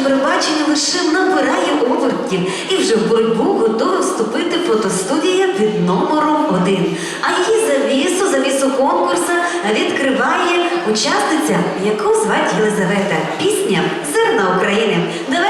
Євробачення лише набирає обертів і вже в боротьбу готова вступити фотостудія під номером один. А її завісу, завісу конкурсу відкриває учасниця, яку звати Єлизавета. Пісня Зерна України. Давай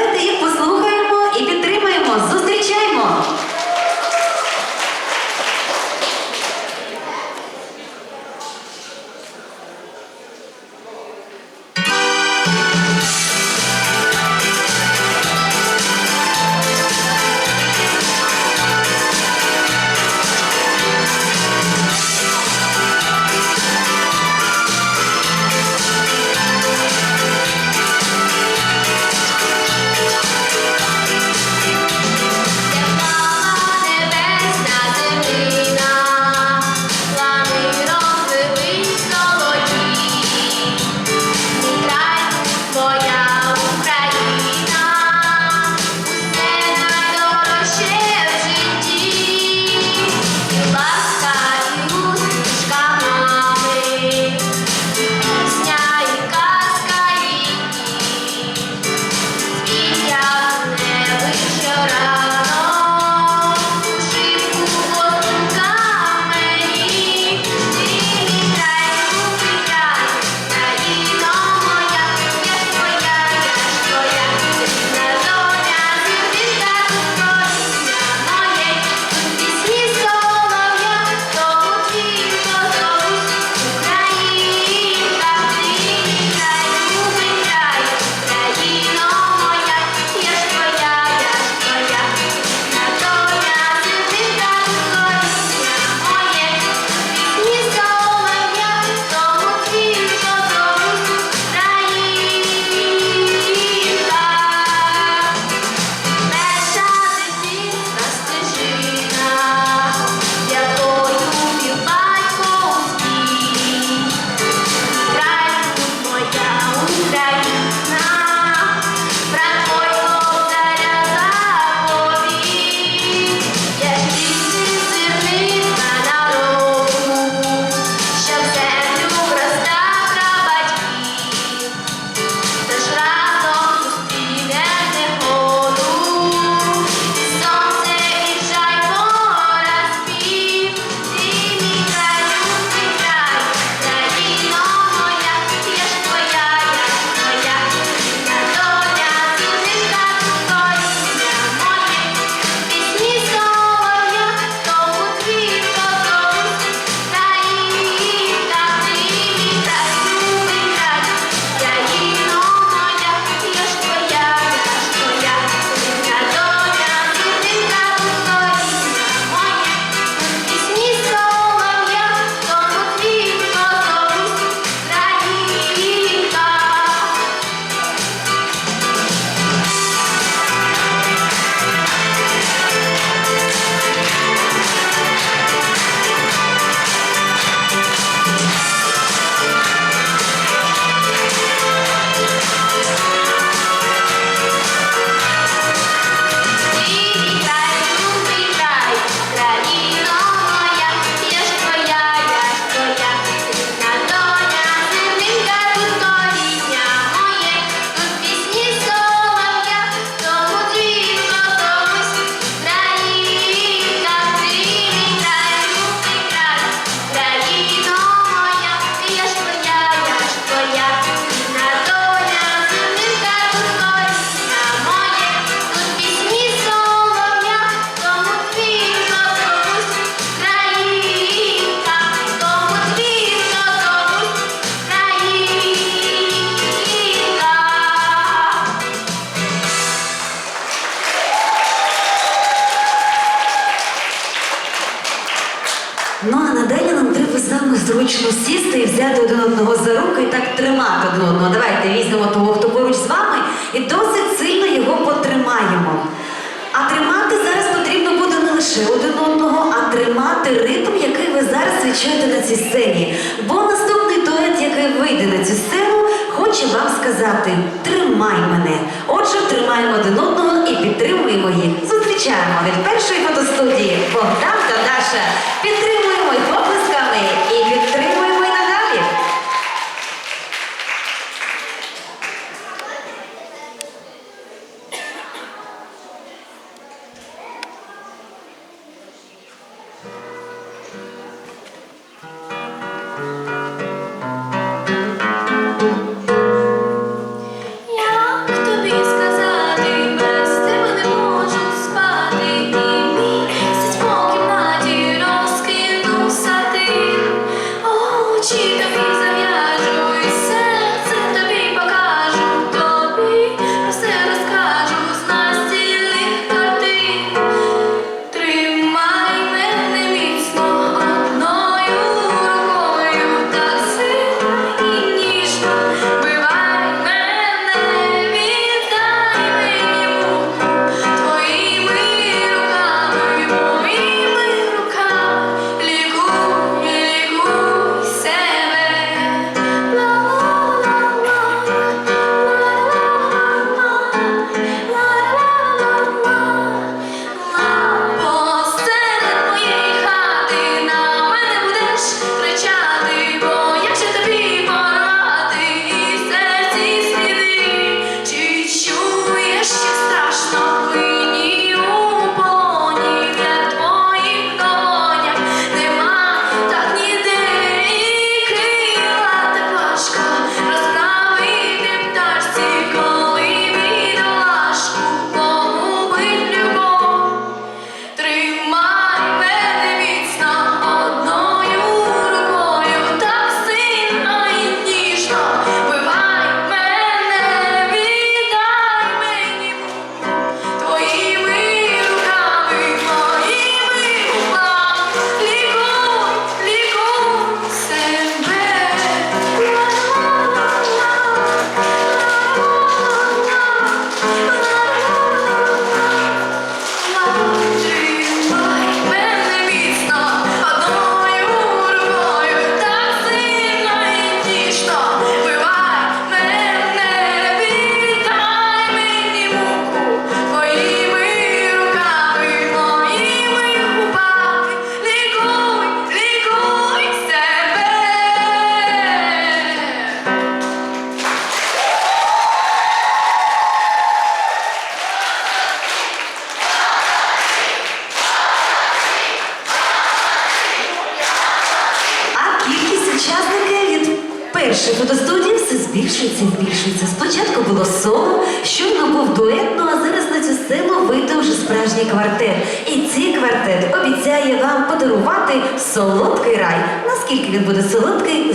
сісти і взяти один одного за руку і так тримати один одного. Давайте візьмемо того, хто поруч з вами, і досить сильно його потримаємо. А тримати зараз потрібно буде не лише один одного, а тримати ритм, який ви зараз відчуєте на цій сцені. Бо наступний дует, який вийде на цю сцену, хоче вам сказати Тримай мене. Отже, тримаємо один одного і підтримуємо їх. Зустрічаємо від першої фотостудії Богдан та Даша. Підтримуємо.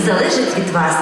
залежить від вас.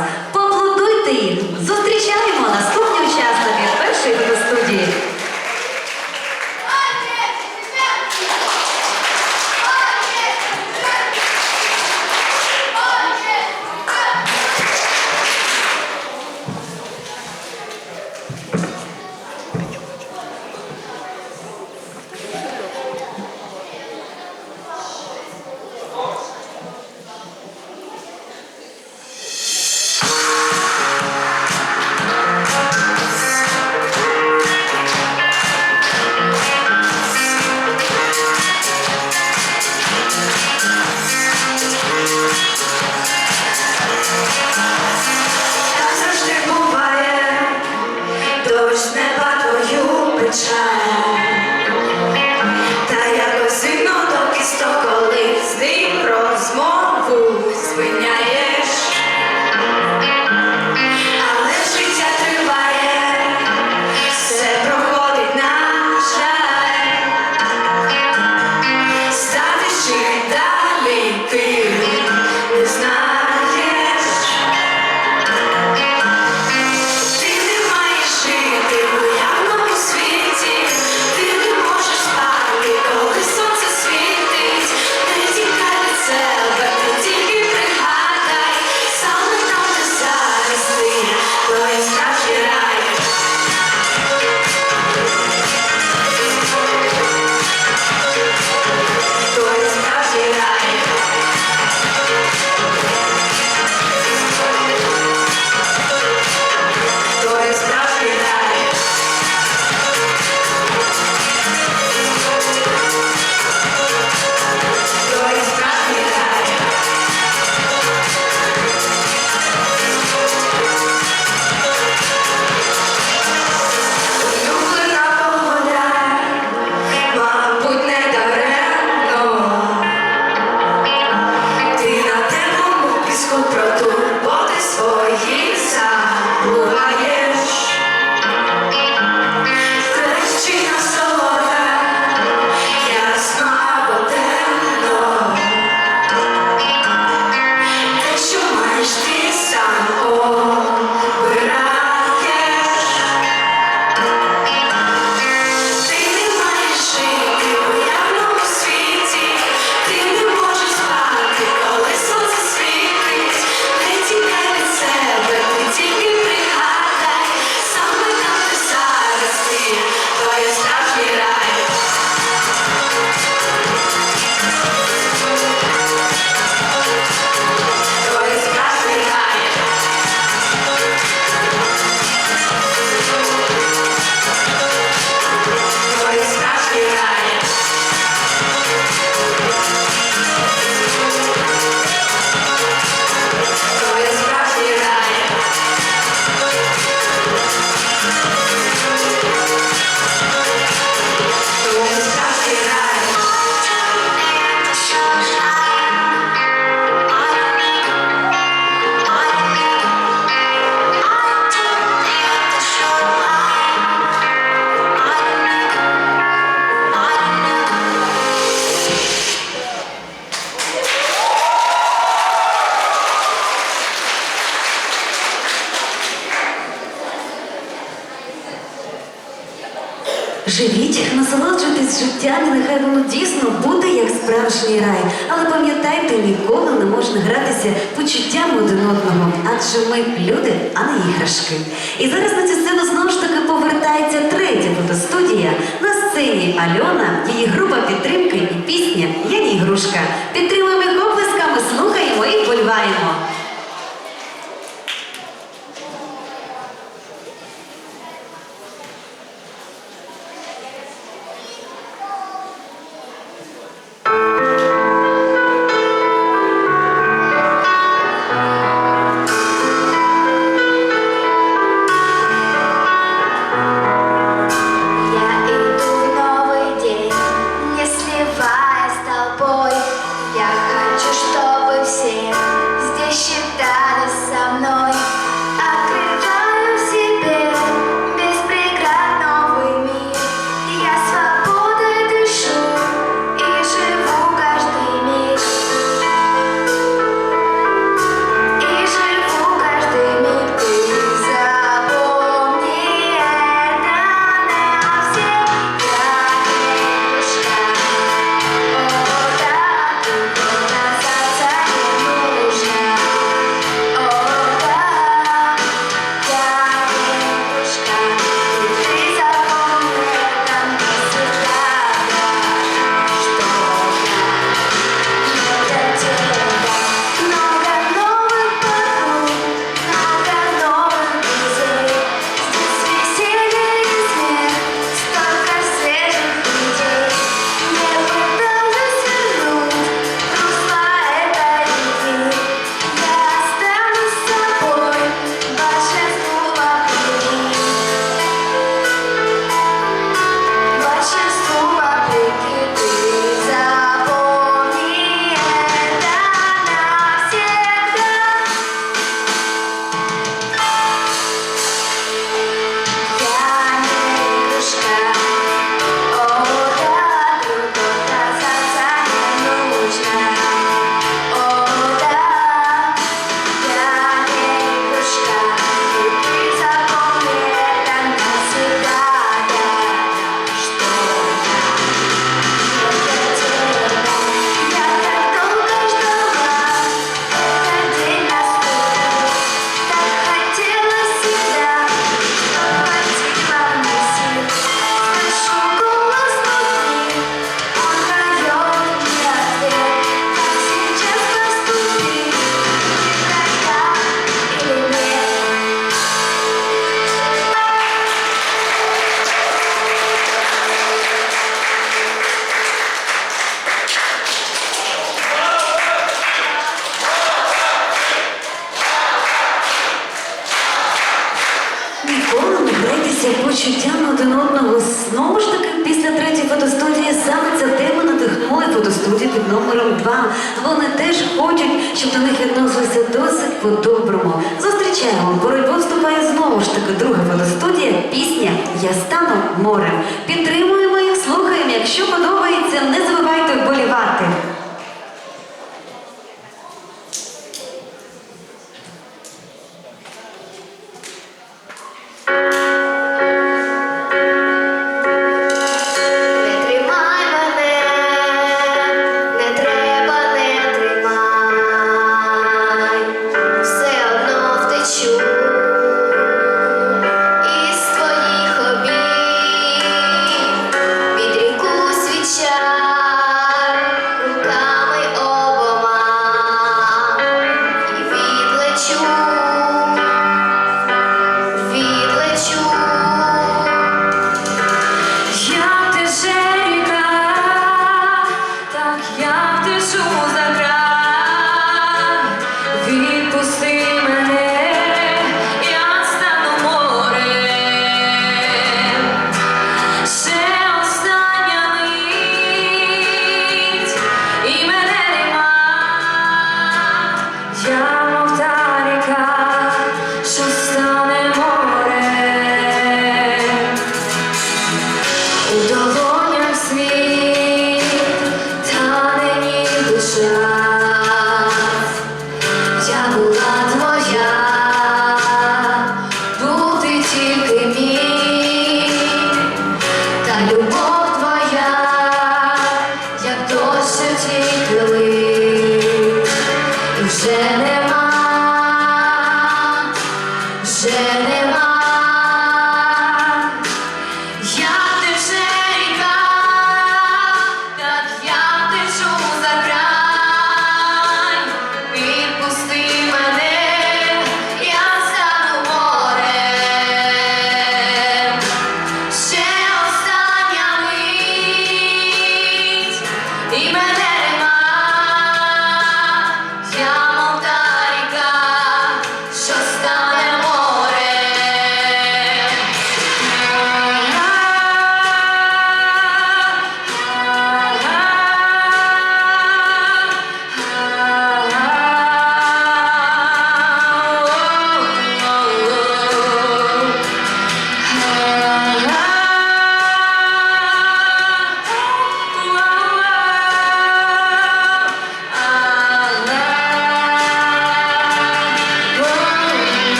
Тяне, нехай воно дійсно буде як справжній рай. Але пам'ятайте, ніколи не можна гратися почуттям один одного, адже ми люди, а не іграшки. І зараз на цю сцену знову ж таки повертається третя фотостудія. На сцені Альона, її група підтримки і пісня Я не ігрушка. Підтримуємо їх облисками, слухаємо і вболіваємо.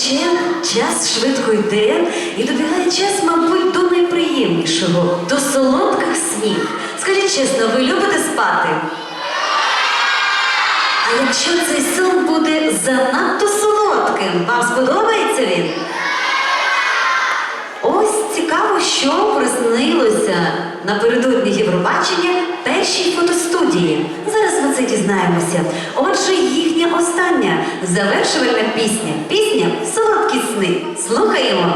втече, час швидко йде, і добігає час, мабуть, до найприємнішого, до солодких снів. Скажіть чесно, ви любите спати? А якщо цей сон буде занадто солодким, вам сподобається він? що приснилося напередодні Євробачення першій фотостудії. Зараз ми це дізнаємося. Отже, їхня остання завершувальна пісня. Пісня Солодкі сни. Слухаємо.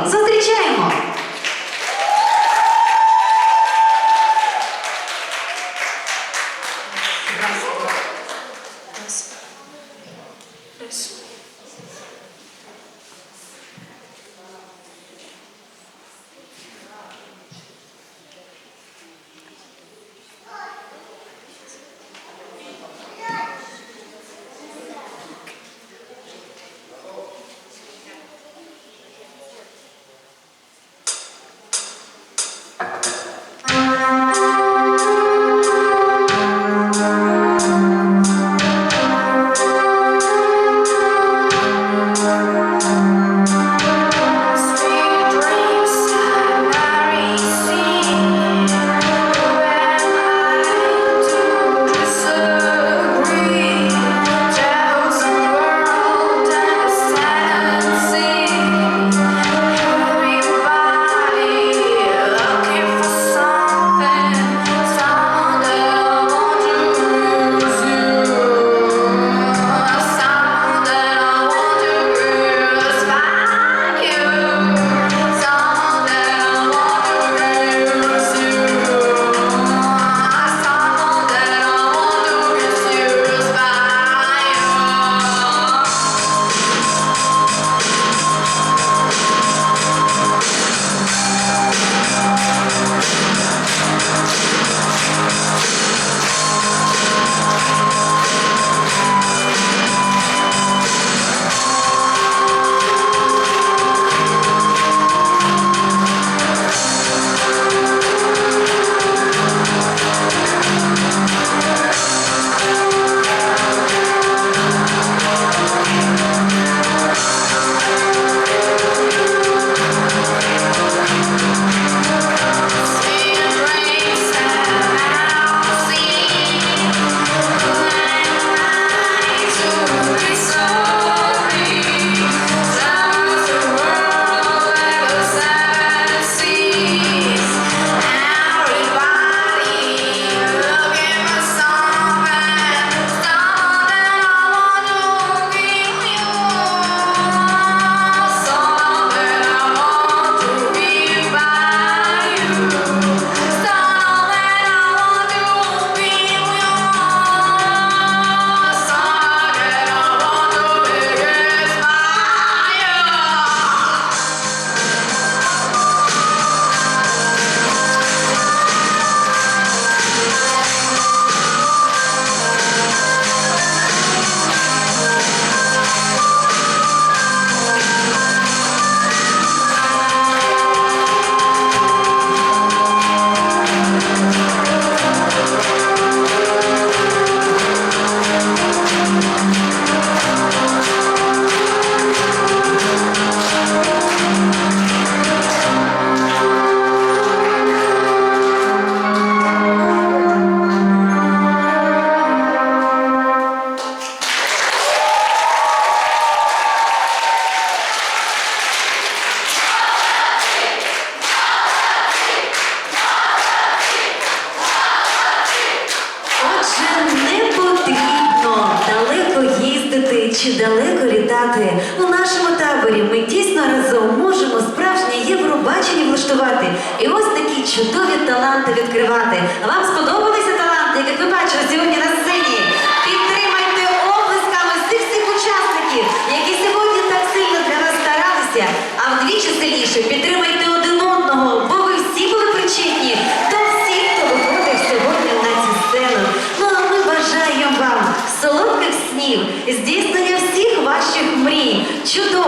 Літати. У нашому таборі ми дійсно разом можемо справжнє Євробачення влаштувати. І ось такі чудові таланти відкривати. Вам сподобалися таланти, як ви бачили сьогодні на сцені?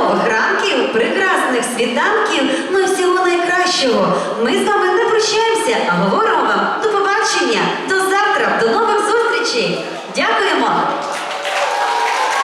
чудових прекрасних світанків, ну і всього найкращого. Ми з вами не прощаємося, а говоримо вам до побачення, до завтра, до нових зустрічей!